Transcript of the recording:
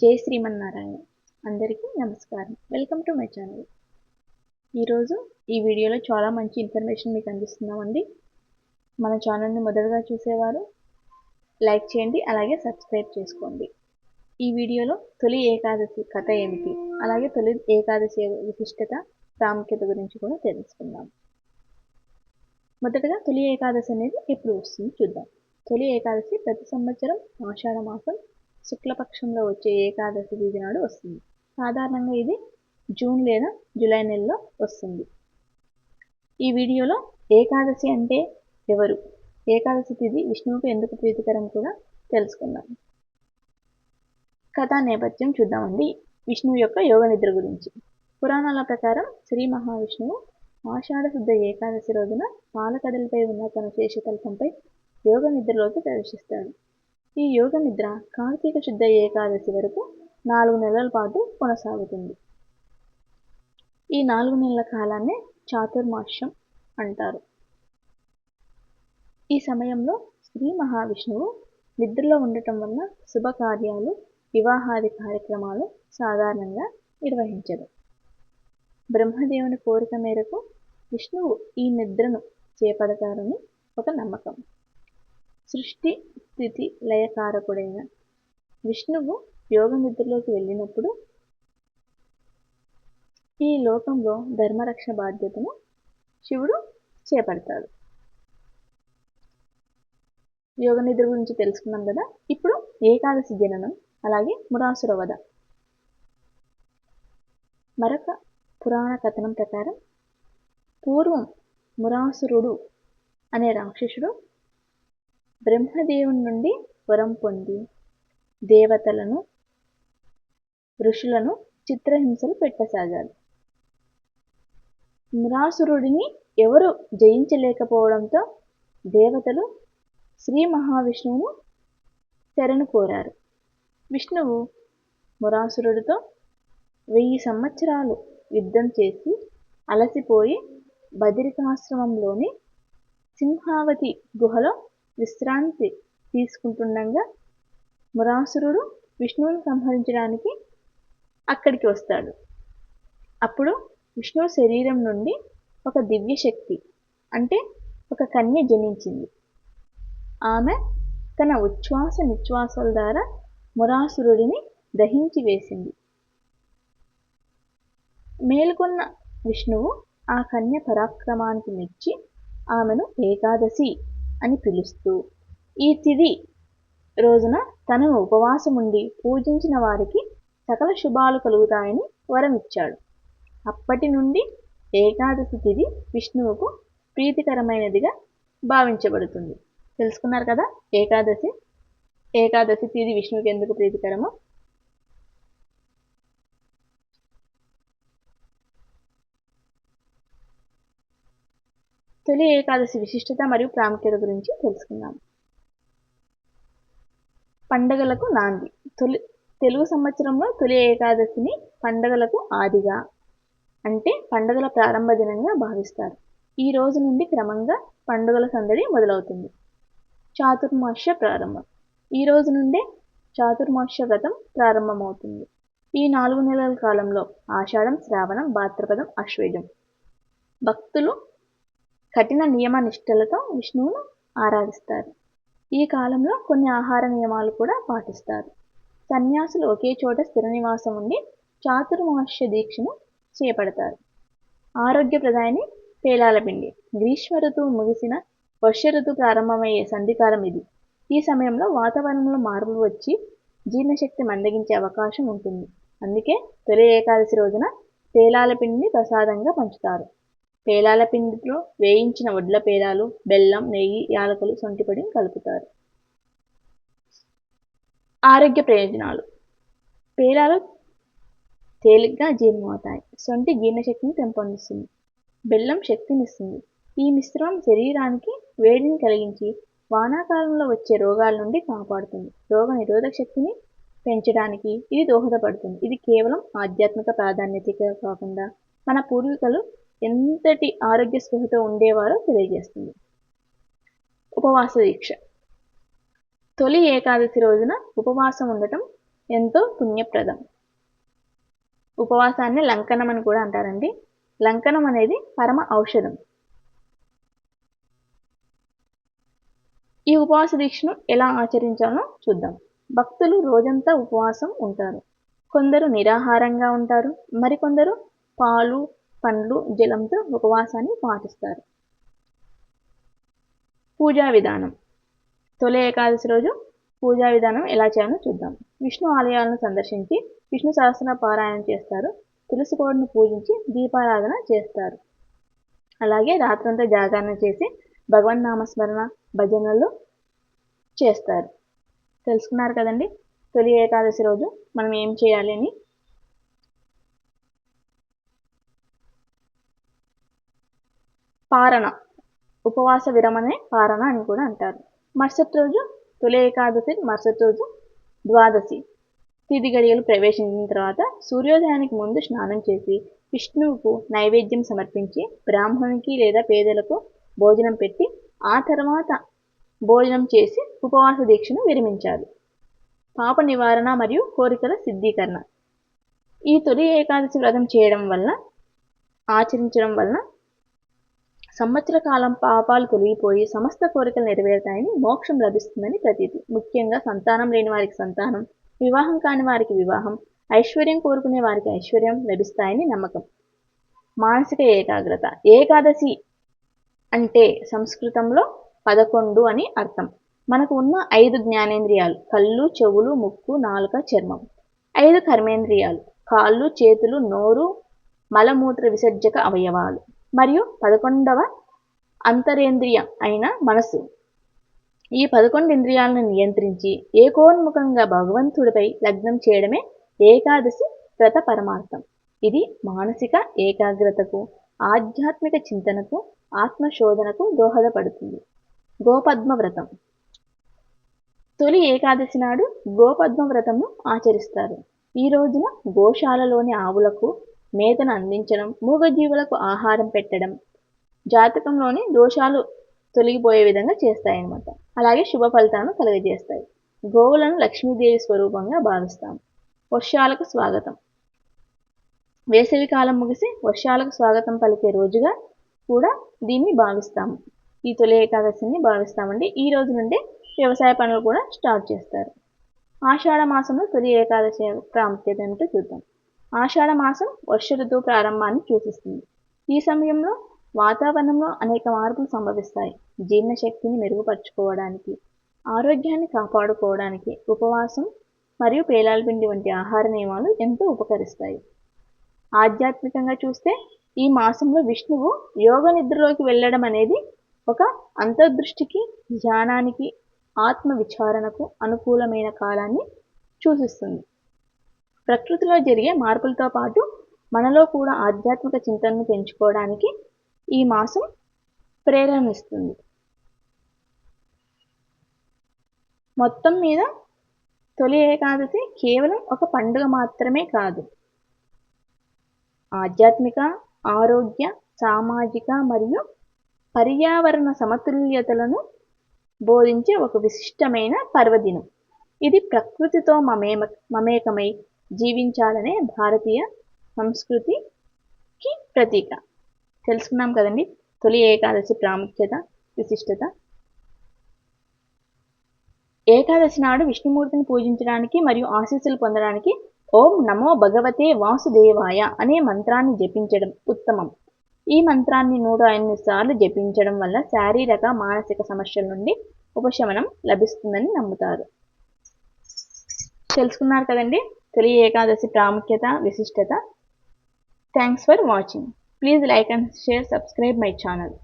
జై శ్రీమన్నారాయణ. అందరికీ నమస్కారం. వెల్కమ్ టు మై ఛానల్ ఈరోజు ఈ వీడియోలో చాలా మంచి ఇన్ఫర్మేషన్ మీకు అందిస్తున్నామండి. మన ఛానల్ని మొదటగా చూసేవారు లైక్ చేయండి అలాగే సబ్స్క్రైబ్ చేసుకోండి. ఈ వీడియోలో తొలి ఏకాదశి కథ ఏమిటి? అలాగే తొలి ఏకాదశి విశిష్టత ప్రాముఖ్యత గురించి కూడా తెలుసుకుందాం. మొదటగా తొలి ఏకాదశి అనేది ఎప్పుడు వస్తుంది చూద్దాం. తొలి ఏకాదశి ప్రతి సంవత్సరం ఆషాఢ మాసం శుక్లపక్షంలో వచ్చే ఏకాదశి తిథి నాడు వస్తుంది. సాధారణంగా ఇది జూన్ లేదా జూలై నెలలో వస్తుంది. ఈ వీడియోలో ఏకాదశి అంటే ఎవరు? ఏకాదశి తిథి విష్ణువుకు ఎందుకు ప్రీతికరం కూడా తెలుసుకుందాం. కథా నేపథ్యం చూద్దామండి. విష్ణువు యొక్క యోగ నిద్ర గురించి. పురాణాల ప్రకారం శ్రీ మహావిష్ణువు ఆషాఢ శుద్ధ ఏకాదశి రోజున పాలకడలపై ఉన్న తన శేషకల్పంపై యోగ నిద్రలోకి ప్రవేశిస్తాడు. ఈ యోగ నిద్ర కార్తీక శుద్ధ ఏకాదశి వరకు నాలుగు నెలల పాటు కొనసాగుతుంది. ఈ నాలుగు నెలల కాలాన్ని చాతుర్మాస్యం అంటారు. ఈ సమయంలో శ్రీ మహావిష్ణువు నిద్రలో ఉండటం వల్ల శుభకార్యాలు వివాహాది కార్యక్రమాలు సాధారణంగా నిర్వహించరు బ్రహ్మదేవుని కోరిక మేరకు విష్ణువు ఈ నిద్రను చేపడతారని ఒక నమ్మకం. సృష్టి స్థితి లయకారకుడైన విష్ణువు యోగ నిద్రలోకి వెళ్ళినప్పుడు ఈ లోకంలో ధర్మరక్షణ బాధ్యతను శివుడు చేపడతాడు. యోగ నిద్ర గురించి తెలుసుకున్నాం కదా? ఇప్పుడు ఏకాదశి జననం అలాగే మురాసుర వధ. మరొక పురాణ కథనం ప్రకారం పూర్వం మురాసురుడు అనే రాక్షసుడు బ్రహ్మదేవుని నుండి వరం పొంది దేవతలను ఋషులను చిత్రహింసలు పెట్టసాగాడు. మురాసురుడిని ఎవరు జయించలేకపోవడంతో దేవతలు శ్రీ మహావిష్ణువును శరణు కోరారు. విష్ణువు మురాసురుడితో వెయ్యి సంవత్సరాలు యుద్ధం చేసి అలసిపోయి బదిరికాశ్రమంలోని సింహావతి గుహలో విశ్రాంతి తీసుకుంటుండగా మురాసురుడు విష్ణువుని సంహరించడానికి అక్కడికి వస్తాడు. అప్పుడు విష్ణువు శరీరం నుండి ఒక దివ్య శక్తి అంటే ఒక కన్య జనించింది. ఆమె తన ఉచ్ఛ్వాస నిశ్వాసాల ద్వారా మురాసురుడిని దహించి వేసింది. మేల్కొన్న విష్ణువు ఆ కన్య పరాక్రమానికి మెచ్చి ఆమెను ఏకాదశి అని పిలుస్తూ ఈ తిథి రోజున తనను ఉపవాసం ఉండి పూజించిన వారికి సకల శుభాలు కలుగుతాయని వరమిచ్చాడు. అప్పటి నుండి ఏకాదశి తిథి విష్ణువుకు ప్రీతికరమైనదిగా భావించబడుతుంది. తెలుసుకున్నారు కదా ఏకాదశి? ఏకాదశి తిథి విష్ణువుకి ఎందుకు ప్రీతికరమో? తొలి ఏకాదశి విశిష్టత మరియు ప్రాముఖ్యత గురించి తెలుసుకుందాం. పండగలకు నాంది. తొలి తెలుగు సంవత్సరంలో తొలి ఏకాదశిని పండగలకు ఆదిగా అంటే పండగల ప్రారంభ దినంగా భావిస్తారు. ఈ రోజు నుండి క్రమంగా పండుగల సందడి మొదలవుతుంది. చాతుర్మాస్య ప్రారంభం. ఈ రోజు నుండే చాతుర్మాస్య వ్రతం ప్రారంభమవుతుంది. ఈ నాలుగు నెలల కాలంలో ఆషాఢం శ్రావణం భాద్రపదం అశ్వేజం భక్తులు కఠిన నియమ నిష్టలతో విష్ణువును ఆరాధిస్తారు. ఈ కాలంలో కొన్ని ఆహార నియమాలు కూడా పాటిస్తారు. సన్యాసులు ఒకే చోట స్థిర నివాసం ఉండి చాతుర్మాస్య దీక్షను చేపడతారు. ఆరోగ్యప్రదాయని పేలాల పిండి. గ్రీష్మ ఋతువు ముగిసిన వర్ష ఋతువు ప్రారంభమయ్యే సంధికాలం ఇది. ఈ సమయంలో వాతావరణంలో మార్పులు వచ్చి జీర్ణశక్తి మందగించే అవకాశం ఉంటుంది. అందుకే తొలి ఏకాదశి రోజున పేలాల పిండిని ప్రసాదంగా పంచుతారు. పేలాల పిండిలో వేయించిన వడ్ల పేలాలు బెల్లం నెయ్యి యాలకులు సొంటిపొడిని కలుపుతారు. ఆరోగ్య ప్రయోజనాలు. పేలాలు తేలిగ్గా జీర్ణమవుతాయి. సొంటి జీర్ణశక్తిని పెంపొందిస్తుంది. బెల్లం శక్తినిస్తుంది. ఈ మిశ్రమం శరీరానికి వేడిని కలిగించి వానాకాలంలో వచ్చే రోగాల నుండి కాపాడుతుంది. రోగ నిరోధక శక్తిని పెంచడానికి ఇది దోహదపడుతుంది. ఇది కేవలం ఆధ్యాత్మిక ప్రాధాన్యత కాకుండా మన పూర్వీకులు ఎంతటి ఆరోగ్య స్పృహతో ఉండేవారో తెలియజేస్తుంది. ఉపవాస దీక్ష. తొలి ఏకాదశి రోజున ఉపవాసం ఉండటం ఎంతో పుణ్యప్రదం. ఉపవాసాన్ని లంకనం అని కూడా అంటారండి. లంకనం అనేది పరమ ఔషధం. ఈ ఉపవాస దీక్షను ఎలా ఆచరించాలో చూద్దాం. భక్తులు రోజంతా ఉపవాసం ఉంటారు. కొందరు నిరాహారంగా ఉంటారు. మరికొందరు పాలు పండ్లు జలంతో ఉపవాసాన్ని పాటిస్తారు. పూజా విధానం. తొలి ఏకాదశి రోజు పూజా విధానం ఎలా చేయాలో చూద్దాం. విష్ణు ఆలయాలను సందర్శించి విష్ణు సహస్ర పారాయణం చేస్తారు. తులసికోడను పూజించి దీపారాధన చేస్తారు. అలాగే రాత్రంతా జాగరణ చేసి భగవన్ నామస్మరణ భజనలు చేస్తారు. తెలుసుకున్నారు కదండి? తొలి ఏకాదశి రోజు మనం ఏం చేయాలి అని? పారణ ఉపవాస విరమణే పారణ అని కూడా అంటారు. మరుసటి రోజు తొలి ఏకాదశి మరుసటి రోజు ద్వాదశి. తిది గడియలు ప్రవేశించిన తర్వాత సూర్యోదయానికి ముందు స్నానం చేసి విష్ణువుకు నైవేద్యం సమర్పించి బ్రాహ్మణునికి లేదా పేదలకు భోజనం పెట్టి ఆ తర్వాత భోజనం చేసి ఉపవాస దీక్షను విరమించాలి. పాప నివారణ మరియు కోరికల సిద్ధీకరణ. ఈ తొలి ఏకాదశి వ్రతం చేయడం వల్ల ఆచరించడం వలన సంవత్సర కాలం పాపాలు తొలగిపోయి సమస్త కోరికలు నెరవేరుతాయని మోక్షం లభిస్తుందని ప్రతీతి. ముఖ్యంగా సంతానం లేని వారికి సంతానం వివాహం కాని వారికి వివాహం ఐశ్వర్యం కోరుకునే వారికి ఐశ్వర్యం లభిస్తాయని నమ్మకం. మానసిక ఏకాగ్రత. ఏకాదశి అంటే సంస్కృతంలో పదకొండు అని అర్థం. మనకు ఉన్న ఐదు జ్ఞానేంద్రియాలు కళ్ళు చెవులు ముక్కు నాలుక చర్మం. ఐదు కర్మేంద్రియాలు కాళ్ళు చేతులు నోరు మలమూత్ర విసర్జక అవయవాలు. మరియు పదకొండవ అంతరేంద్రియ అయిన మనసు ఈ పదకొండు ఇంద్రియాలను నియంత్రించి ఏకోన్ముఖంగా భగవంతుడిపై లగ్నం చేయడమే ఏకాదశి వ్రత పరమార్థం. ఇది మానసిక ఏకాగ్రతకు ఆధ్యాత్మిక చింతనకు ఆత్మశోధనకు దోహదపడుతుంది. గోపద్మ వ్రతం. తొలి ఏకాదశి నాడు గోపద్మ వ్రతంను ఆచరిస్తారు. ఈ రోజున గోశాలలోని ఆవులకు మేతను అందించడం మూగజీవులకు ఆహారం పెట్టడం జాతకంలోని దోషాలు తొలగిపోయే విధంగా చేస్తాయన్నమాట. అలాగే శుభ ఫలితాలను కలుగజేస్తాయి. గోవులను లక్ష్మీదేవి స్వరూపంగా భావిస్తాం. వర్షాలకు స్వాగతం. వేసవి కాలం ముగిసి వర్షాలకు స్వాగతం పలికే రోజుగా కూడా దీన్ని భావిస్తాము ఈ తొలి ఏకాదశిని భావిస్తామండి. ఈ రోజు నుండి వ్యవసాయ పనులు కూడా స్టార్ట్ చేస్తారు. ఆషాఢ మాసంలో తొలి ఏకాదశి ప్రాముఖ్యత ఏమిటో చూద్దాం. ఆషాఢ మాసం వర్ష ఋతువు ప్రారంభాన్ని సూచిస్తుంది. ఈ సమయంలో వాతావరణంలో అనేక మార్పులు సంభవిస్తాయి. జీర్ణశక్తిని మెరుగుపరుచుకోవడానికి ఆరోగ్యాన్ని కాపాడుకోవడానికి ఉపవాసం మరియు పేలాలపిండి వంటి ఆహార నియమాలు ఎంతో ఉపకరిస్తాయి. ఆధ్యాత్మికంగా చూస్తే ఈ మాసంలో విష్ణువు యోగ నిద్రలోకి వెళ్ళడం అనేది ఒక అంతర్దృష్టికి ధ్యానానికి ఆత్మ విచారణకు అనుకూలమైన కాలాన్ని సూచిస్తుంది. ప్రకృతిలో జరిగే మార్పులతో పాటు మనలో కూడా ఆధ్యాత్మిక చింతనను పెంచుకోవడానికి ఈ మాసం ప్రేరణిస్తుంది మొత్తం మీద తొలి ఏకాదశి కేవలం ఒక పండుగ మాత్రమే కాదు. ఆధ్యాత్మిక ఆరోగ్య సామాజిక మరియు పర్యావరణ సమతుల్యతలను బోధించే ఒక విశిష్టమైన పర్వదినం. ఇది ప్రకృతితో మమేమ మమేకమై జీవించాలనే భారతీయ సంస్కృతికి ప్రతీక. తెలుసుకున్నాం కదండి? తొలి ఏకాదశి ప్రాముఖ్యత విశిష్టత. ఏకాదశి నాడు విష్ణుమూర్తిని పూజించడానికి మరియు ఆశీస్సులు పొందడానికి ఓం నమో భగవతే వాసుదేవాయ అనే మంత్రాన్ని జపించడం ఉత్తమం. ఈ మంత్రాన్ని నూట ఎనిమిది సార్లు జపించడం వల్ల శారీరక మానసిక సమస్యల నుండి ఉపశమనం లభిస్తుందని నమ్ముతారు. తెలుసుకున్నారు కదండి? తొలి ఏకాదశి ప్రాముఖ్యత విశిష్టత. Thanks for watching please like and share subscribe my channel